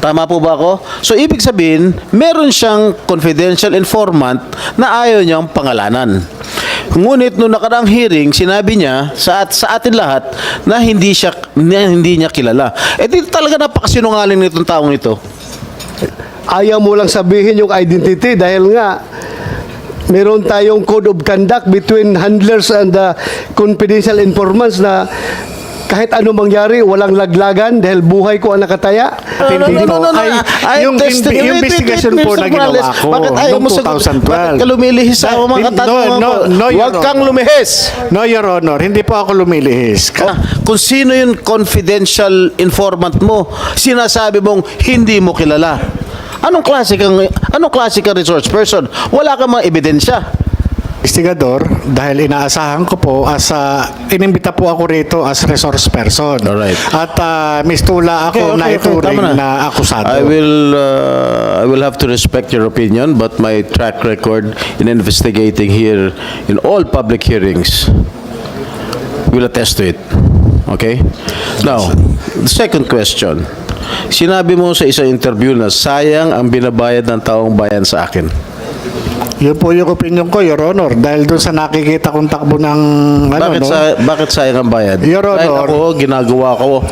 Tama po ba ako? So, ibig sabihin, meron siyang confidential informant na ayaw niyang pangalanan. Ngunit nung nakaraang hearing, sinabi niya sa, at, sa atin lahat na hindi siya na hindi niya kilala. Eh di talaga napakasinungaling nitong taong ito. Ayaw mo lang sabihin yung identity dahil nga meron tayong code of conduct between handlers and the confidential informants na kahit ano mangyari, walang laglagan dahil buhay ko ang nakataya. Hindi po. Ay, I yung tested- inve- wait, wait, investigation wait, po Mr. na ginawa ko Bakit ayaw noong mo sagot? 2012? Bakit ka lumilihis sa No, mga no, katanungan no, no, Your Huwag kang Honor. lumihis. No, Your Honor, hindi po ako lumilihis. Ah, kung sino yung confidential informant mo, sinasabi mong hindi mo kilala. Anong klase kang anong klase kang resource person? Wala kang mga ebidensya. Investigador, dahil inaasahan ko po as a, inimbita po ako rito as resource person. Alright. At uh, Miss Tula ako na ituring na, akusado. I will uh, I will have to respect your opinion, but my track record in investigating here in all public hearings will attest to it. Okay? Now, the second question. Sinabi mo sa isang interview na sayang ang binabayad ng taong bayan sa akin. Yun po yung opinion ko, Your Honor. Dahil doon sa nakikita kong takbo ng... Ano, bakit, no? sa, bakit sayang ang bayad? Your Dahil Honor. ako, ginagawa ko,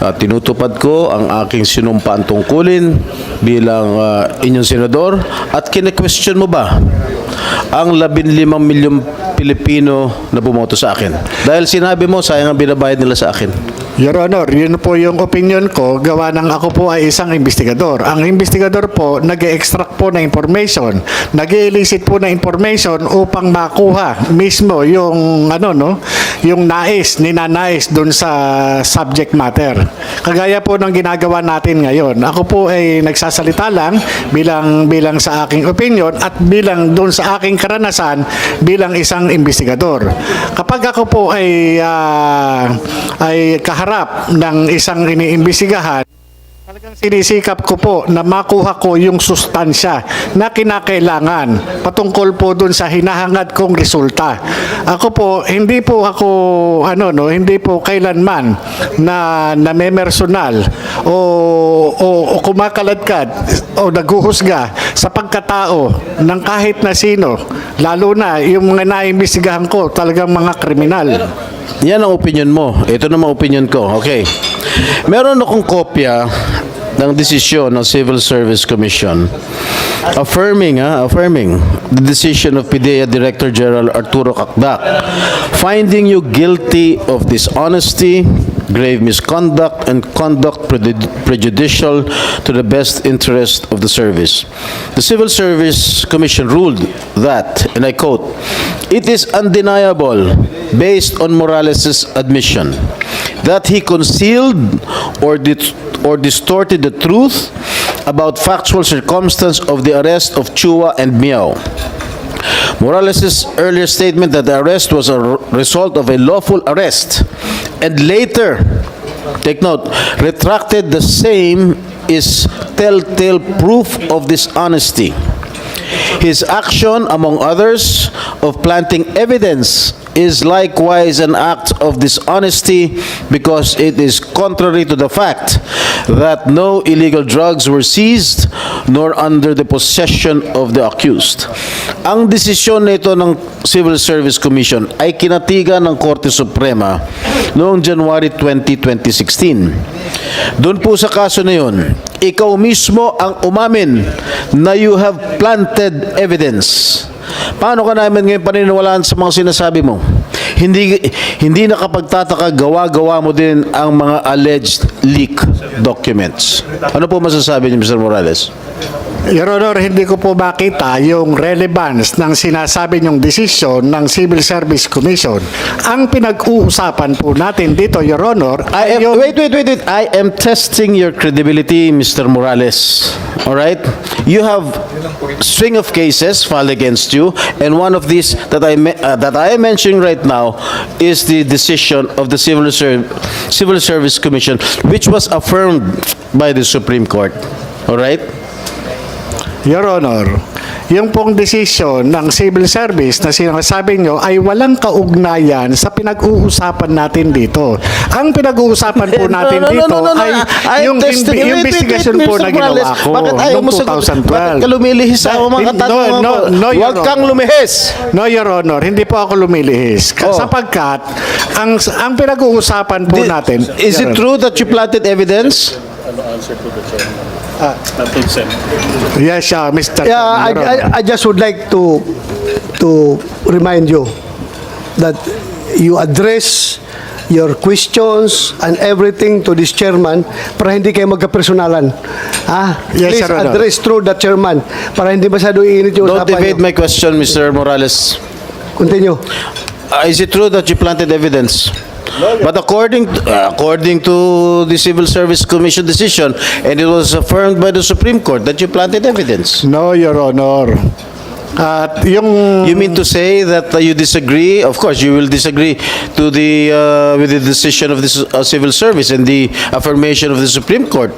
uh, tinutupad ko ang aking sinumpaan tungkulin bilang uh, inyong senador at kine-question mo ba ang 15 milyong Pilipino na bumoto sa akin? Dahil sinabi mo, sayang ang binabayad nila sa akin. Your Honor, yun po yung opinion ko, gawa ng ako po ay isang investigador. Ang investigador po, nag extract po na information, nag elicit po na information upang makuha mismo yung ano no, yung nais, ninanais doon sa subject matter. Kagaya po ng ginagawa natin ngayon. Ako po ay nagsasalita lang bilang bilang sa aking opinion at bilang doon sa aking karanasan bilang isang investigador. Kapag ako po ay ah, ay kaharap ng isang iniimbestigahan, Talagang sinisikap ko po na makuha ko yung sustansya na kinakailangan patungkol po dun sa hinahangad kong resulta. Ako po, hindi po ako, ano no, hindi po kailanman na namemersonal o, o, o kumakaladkad o naghuhusga sa pagkatao ng kahit na sino, lalo na yung mga naimbestigahan ko, talagang mga kriminal. Yan ang opinion mo. Ito naman opinion ko. Okay. Meron akong kopya ng desisyon ng Civil Service Commission affirming, ha, affirming the decision of PIDEA Director General Arturo Cacdac finding you guilty of dishonesty, grave misconduct, and conduct prejudicial to the best interest of the service. The Civil Service Commission ruled that, and I quote, "It is undeniable, based on Morales' admission, that he concealed or or distorted the truth about factual circumstance of the arrest of Chua and Miao. Morales' earlier statement that the arrest was a result of a lawful arrest and later, take note, retracted the same is telltale proof of dishonesty. His action, among others, of planting evidence is likewise an act of dishonesty because it is contrary to the fact that no illegal drugs were seized nor under the possession of the accused. Ang desisyon nito ng Civil Service Commission ay kinatigan ng Korte Suprema noong January 20, 2016. Doon po sa kaso na yun, ikaw mismo ang umamin na you have planted evidence. Paano ka namin ngayon paniniwalaan sa mga sinasabi mo? Hindi hindi nakapagtataka gawa-gawa mo din ang mga alleged leak documents. Ano po masasabi niyo Mr. Morales? Your Honor, hindi ko po makita yung relevance ng sinasabi niyong desisyon ng Civil Service Commission. Ang pinag-uusapan po natin dito, Your Honor, I am, yung... wait, wait, wait, wait. I am testing your credibility, Mr. Morales. All right? You have string of cases filed against you, and one of these that I uh, that I am mentioning right now is the decision of the Civil Serv- Civil Service Commission, which was affirmed by the Supreme Court. All right? Your Honor, yung pong decision ng civil service na sinasabi nyo ay walang kaugnayan sa pinag-uusapan natin dito. Ang pinag-uusapan po natin no, no, dito no, no, no. ay I yung testing- wait, investigation po na ginawa ko Bakit ayaw noong mo sagot? 2012. Bakit ka lumilihis sa mga katanungan no, Huwag kang lumihis. No, Your Honor, hindi po ako lumilihis. Oh. Sapagkat, ang, ang pinag-uusapan po natin... Is it true that you planted evidence? Honor. Yes, uh, Mr. Yeah, I, I. I just would like to to remind you that you address your questions and everything to this chairman para hindi kayo magkapersonalan. Ha? Yes, Please Honor. address through the chairman para hindi masyado iinit yung Don't usapan evade niyo. my question, Mr. Morales. Continue. Uh, is it true that you planted evidence? But according uh, according to the Civil Service Commission decision, and it was affirmed by the Supreme Court that you planted evidence. No, Your Honor. At yung... You mean to say that uh, you disagree? Of course, you will disagree to the uh, with the decision of the s- uh, Civil Service and the affirmation of the Supreme Court.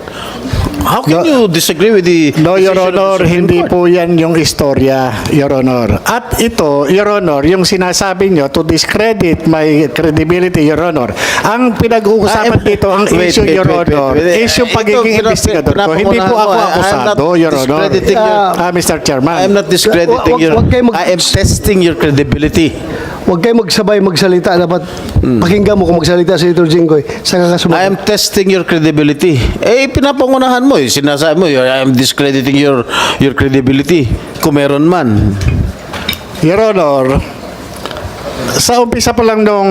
How can No. you disagree with the No, Your Honor, hindi Court? po yan yung istorya, Your Honor. At ito, Your Honor, yung sinasabi nyo to discredit my credibility, Your Honor. Ang pinag-uusapan Ah, dito, ang wait, issue, wait, Your wait, wait, Honor, wait. is yung Ito, pagiging pinap- investigador ko. Hindi po ako akusado, not Your Honor. discrediting your- Ah, Mr. Chairman. I am not discrediting wag- your. I am testing your credibility. Huwag kayo magsabay magsalita. Dapat pakinggan mo kung magsalita si Senator Jinggoy. Sa I kakasumunod. am testing your credibility. Eh, pinapangunahan mo. Eh. Sinasabi mo, I am discrediting your your credibility. Kung meron man. Your Honor, sa umpisa pa lang nung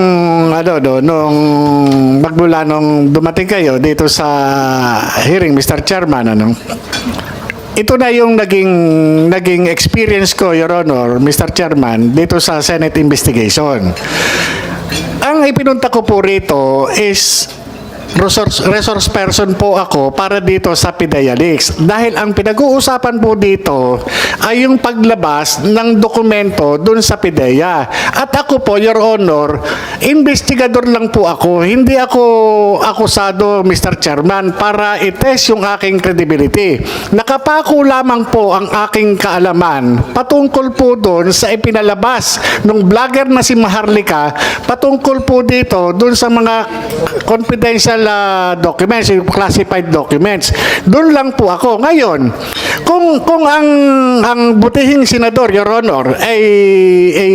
ano no, nung magmula nung dumating kayo dito sa hearing Mr. Chairman ano. Ito na yung naging naging experience ko Your Honor, Mr. Chairman dito sa Senate investigation. Ang ipinunta ko po rito is resource, resource person po ako para dito sa Pidayalix. Dahil ang pinag-uusapan po dito ay yung paglabas ng dokumento dun sa Pidaya. At ako po, Your Honor, investigador lang po ako. Hindi ako akusado, Mr. Chairman, para itest yung aking credibility. Nakapako lamang po ang aking kaalaman patungkol po doon sa ipinalabas ng vlogger na si Maharlika patungkol po dito doon sa mga confidential ah, documents, yung classified documents. Doon lang po ako. Ngayon, kung kung ang ang butihing senador, Your Honor, ay, ay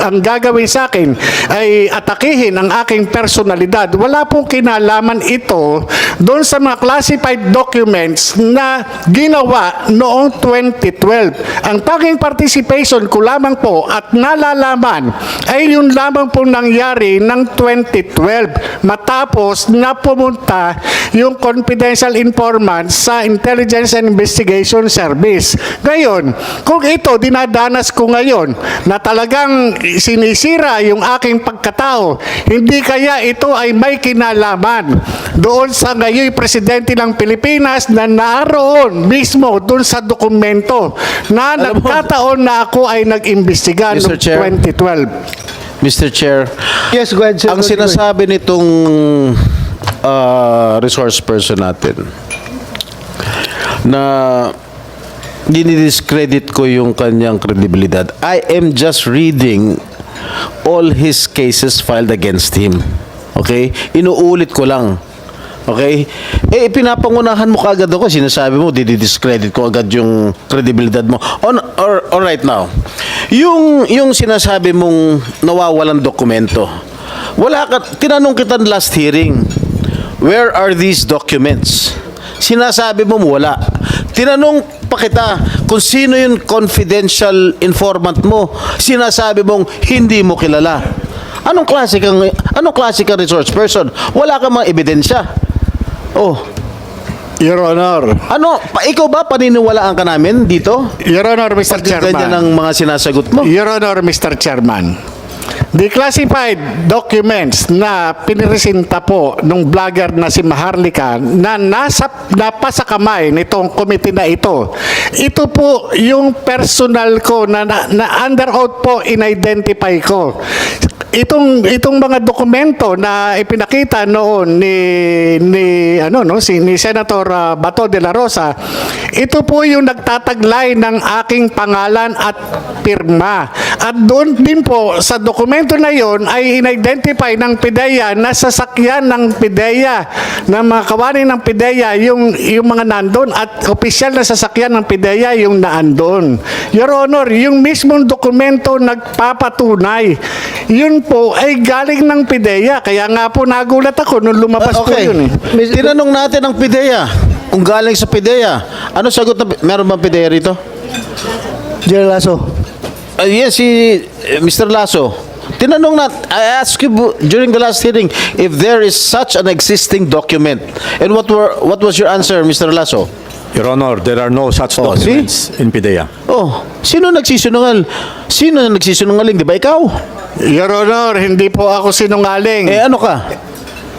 ang gagawin sa akin ay atakihin ang aking personalidad, wala pong kinalaman ito doon sa mga classified documents na ginawa noong 2012. Ang tanging participation ko lamang po at nalalaman ay yun lamang po nangyari ng 2012 matapos na pumunta yung confidential informant sa Intelligence and Investigation Service. Ngayon, kung ito dinadanas ko ngayon na talagang sinisira yung aking pagkatao, hindi kaya ito ay may kinalaman doon sa ngayon presidente ng Pilipinas na naroon mismo doon sa dokumento na Alam mo- nagkataon na ako ay nag-imbestiga Mr. noong Chair. 2012. Mr. Chair, Yes, go ahead, ang Senator Jinggoy. sinasabi nitong ah, resource person natin na dinidiscredit ko yung kanyang credibilidad. I am just reading all his cases filed against him. Okay? Inuulit ko lang. Okay? Eh, pinapangunahan mo kaagad ako. Sinasabi mo, dididiscredit ko agad yung credibilidad mo. On, or, or right now, yung, yung sinasabi mong nawawalan dokumento, wala ka, tinanong kita last hearing, where are these documents? Sinasabi mo wala. Tinanong pa kita kung sino yung confidential informant mo. Sinasabi mong hindi mo kilala. Anong klase kang anong klase kang resource person? Wala kang mga ebidensya. Oh, Your Honor. ano, pa, ikaw ba paniniwalaan ka namin dito? Your Honor, Mr. Pag Chairman. ang mga sinasagot mo. Your Honor, Mr. Chairman. The classified documents na piniresinta po ng vlogger na si Maharlika na nasa napasa kamay nitong committee na ito. Ito po yung personal ko na, na, na under oath po in-identify ko. Itong itong mga dokumento na ipinakita noon ni ni ano no si ni Senator ah, Bato de la Rosa ito po yung nagtataglay ng aking pangalan at pirma. At doon din po sa dokumento na yon ay in-identify ng PIDEA na sasakyan ng PIDEA na mga kawani ng PIDEA yung yung mga nandun at opisyal na sasakyan ng PIDEA yung naandun. Your Honor yung mismong dokumento nagpapatunay. Yun po ay galing ng PIDEA. Kaya nga po nagulat ako nung lumabas po okay. yun eh. Tinanong natin ang PIDEA. Kung galing sa PIDEA. Ano sagot na, meron bang PIDEA rito? General Lasso. Uh, yes, si eh, Mr. Lasso. Tinanong na, I asked you during the last hearing if there is such an existing document. And what were what was your answer, Mr. Lasso? Your Honor, there are no such Oh, see? documents in PIDEA. Oh, sino nagsisinungal? Sino nagsisinungaling? Di ba ikaw? Your Honor, hindi po ako sinungaling. Eh ano ka?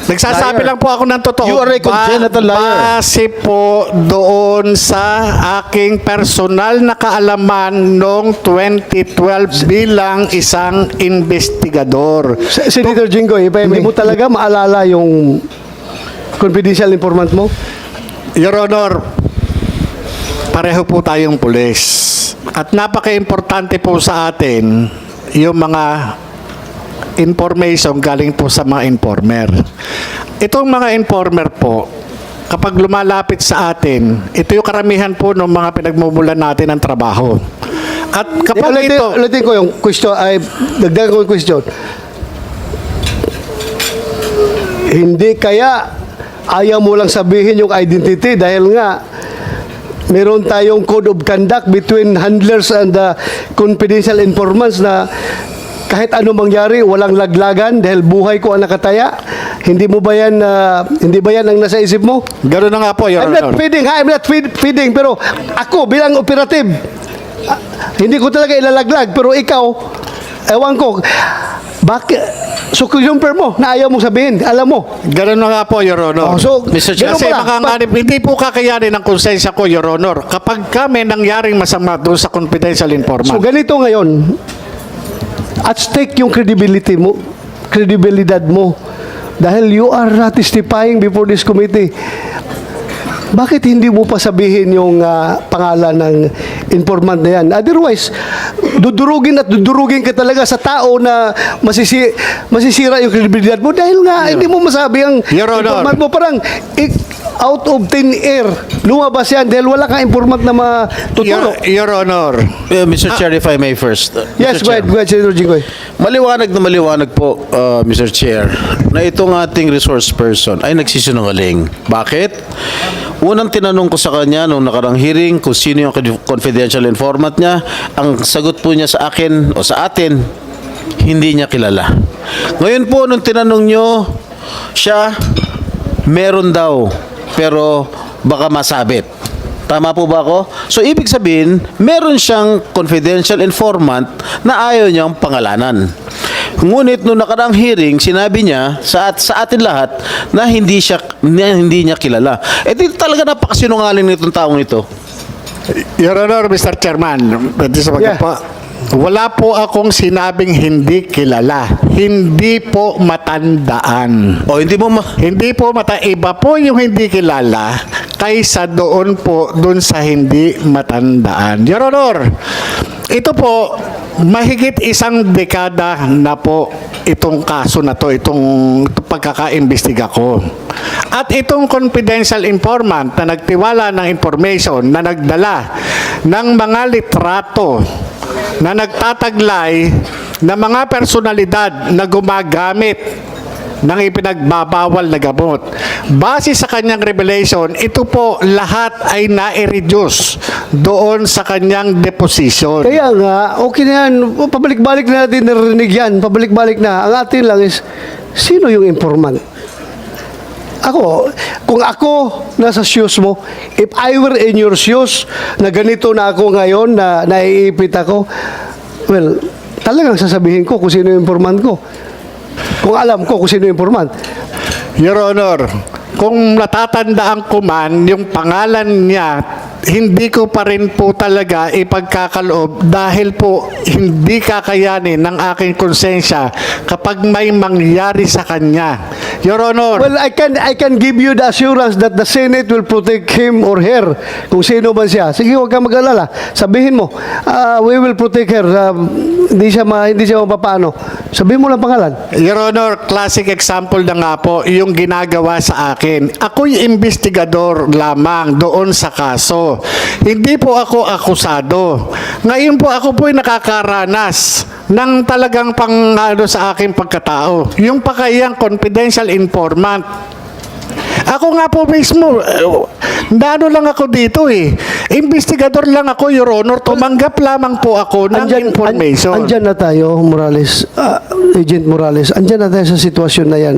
Nagsasabi liar. lang po ako ng totoo. You are a congenital liar. Base po doon sa aking personal na kaalaman noong 2012 bilang isang investigador. Se- Senator Jinggoy, if I may mo talaga maalala yung confidential informant mo? Your Honor, pareho po tayong pulis. At napaka-importante po sa atin yung mga information galing po sa mga informer. Itong mga informer po, kapag lumalapit sa atin, ito yung karamihan po ng mga pinagmumulan natin ng trabaho. At kapag ulitin, ito... ulitin ko yung question, ay dagdagan ko yung question. Hindi kaya ayaw mo lang sabihin yung identity dahil nga meron tayong code of conduct between handlers and the confidential informants na kahit ano mangyari, walang laglagan dahil buhay ko ang nakataya. Hindi mo ba yan, ah, hindi ba yan ang nasa isip mo? Gano'n na nga po, Your I'm not feeding, ha? I'm not feed, feeding, pero ako bilang operative, ah, hindi ko talaga ilalaglag, pero ikaw, ewan ko, bakit, so confirm mo na ayaw mong sabihin, alam mo. Gano'n na nga po, Your Honor. Oh, so, Mr. Chair, ganun Kasi makanganib, hindi po kakayanin ng konsensya ko, Your Honor. Kapag kami nangyaring masama doon sa confidential informant. So ganito ngayon, at stake yung credibility mo, credibilidad mo. Dahil you are uh, testifying before this committee. Bakit hindi mo pa sabihin yung ah, pangalan ng informant na yan? Otherwise, dudurugin at dudurugin ka talaga sa tao na masisi, masisira yung credibilidad mo dahil nga hindi mo masabi ang Your Honor. informant mo. Parang out of thin air. Lumabas yan dahil wala kang informant na matuturo. Your, Your Honor, Eh, Mr. Chair, if I may first. Uh, Yes, Mr. go Chair. ahead, go ahead, Senator Jinggoy. Maliwanag na maliwanag po, uh, Mr. Chair, na itong ating resource person ay nagsisinungaling. Bakit? Unang tinanong ko sa kanya nung nakarang hearing kung sino yung confidential informant niya, ang sagot po niya sa akin o sa atin, hindi niya kilala. Ngayon po, nung tinanong nyo siya, meron daw, pero baka masabit. Tama po ba ako? So, ibig sabihin, meron siyang confidential informant na ayaw niyang pangalanan. Ngunit nung nakaraang hearing, sinabi niya sa, at, sa atin lahat na hindi siya na hindi niya kilala. Eh di talaga napakasinungaling nitong taong ito. Your Honor, Mr. Chairman, pwede sa Yeah. pa. Wala po akong sinabing hindi kilala. Hindi po matandaan. O hindi mo ma... Hindi po mata iba po yung hindi kilala kaysa doon po doon sa hindi matandaan. Your Honor, ito po mahigit isang dekada na po itong kaso na to, itong, itong pagkakaimbestiga ko. At itong confidential informant na nagtiwala ng information na nagdala ng mga litrato na nagtataglay na mga personalidad na gumagamit ng ipinagbabawal na gamot. Base sa kanyang revelation, ito po lahat ay na-reduce doon sa kanyang deposition. Kaya nga, okay na yan. Pabalik-balik na natin narinig yan. Pabalik-balik na. Ang atin lang is, sino yung informant? Ako, kung ako nasa shoes mo, if I were in your shoes, na ganito na ako ngayon, na naiipit ako, well, talagang sasabihin ko kung sino yung informant ko. Kung alam ko kung sino yung informant. Your Honor, kung natatandaan ko man, yung pangalan niya hindi ko pa rin po talaga ipagkakaloob dahil po hindi kakayanin ng aking konsensya kapag may mangyari sa kanya. Your Honor, Well, I can I can give you the assurance that the Senate will protect him or her kung sino man siya. Sige, huwag kang mag-alala. Sabihin mo, ah, we will protect her. Ah, hindi siya ma, hindi siya mapapaano. Sabihin mo lang pangalan. Your Honor, classic example na nga po yung ginagawa sa akin. Ako'y investigador lamang doon sa kaso. Hindi po ako akusado. Ngayon po ako po'y nakakaranas ng talagang pang ano, sa aking pagkatao. Yung pakayang confidential informant. Ako nga po mismo, eh, nano lang ako dito eh. Investigador lang ako, Your Honor. Tumanggap lamang po ako ng information. An, andyan na tayo, Morales. Ah, Agent Morales. Andyan na tayo sa sitwasyon na yan.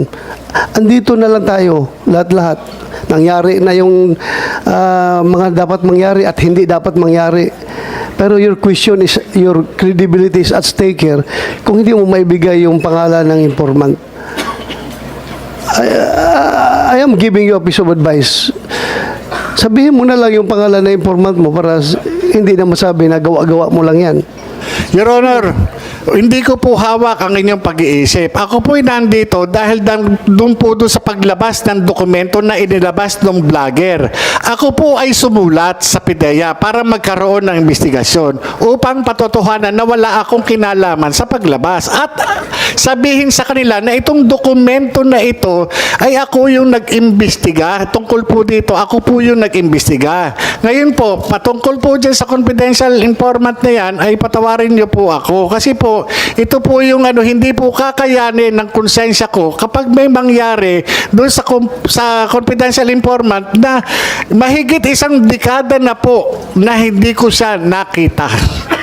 Andito na lang tayo, lahat-lahat. Nangyari na yung ah, mga dapat mangyari at hindi dapat mangyari. Pero your question is, your credibility is at stake here kung hindi mo maibigay yung pangalan ng informant. I, I am giving you a piece of advice. Sabihin mo na lang yung pangalan ng informant mo para hindi na masabi na gawa-gawa mo lang yan. Your Honor, hindi ko po hawak ang inyong pag-iisip. Ako po'y nandito dahil doon po doon sa paglabas ng dokumento na inilabas ng vlogger. Ako po ay sumulat sa PIDEA para magkaroon ng investigasyon upang patotohanan na wala akong kinalaman sa paglabas. At sabihin sa kanila na itong dokumento na ito ay ako yung nag-imbestiga. Tungkol po dito, ako po yung nag-imbestiga. Ngayon po, patungkol po dyan sa confidential informant na yan, ay patawarin niyo po ako. Kasi po, ito po yung ano, hindi po kakayanin ng konsensya ko kapag may mangyari doon sa, sa confidential informant na mahigit isang dekada na po na hindi ko siya nakita.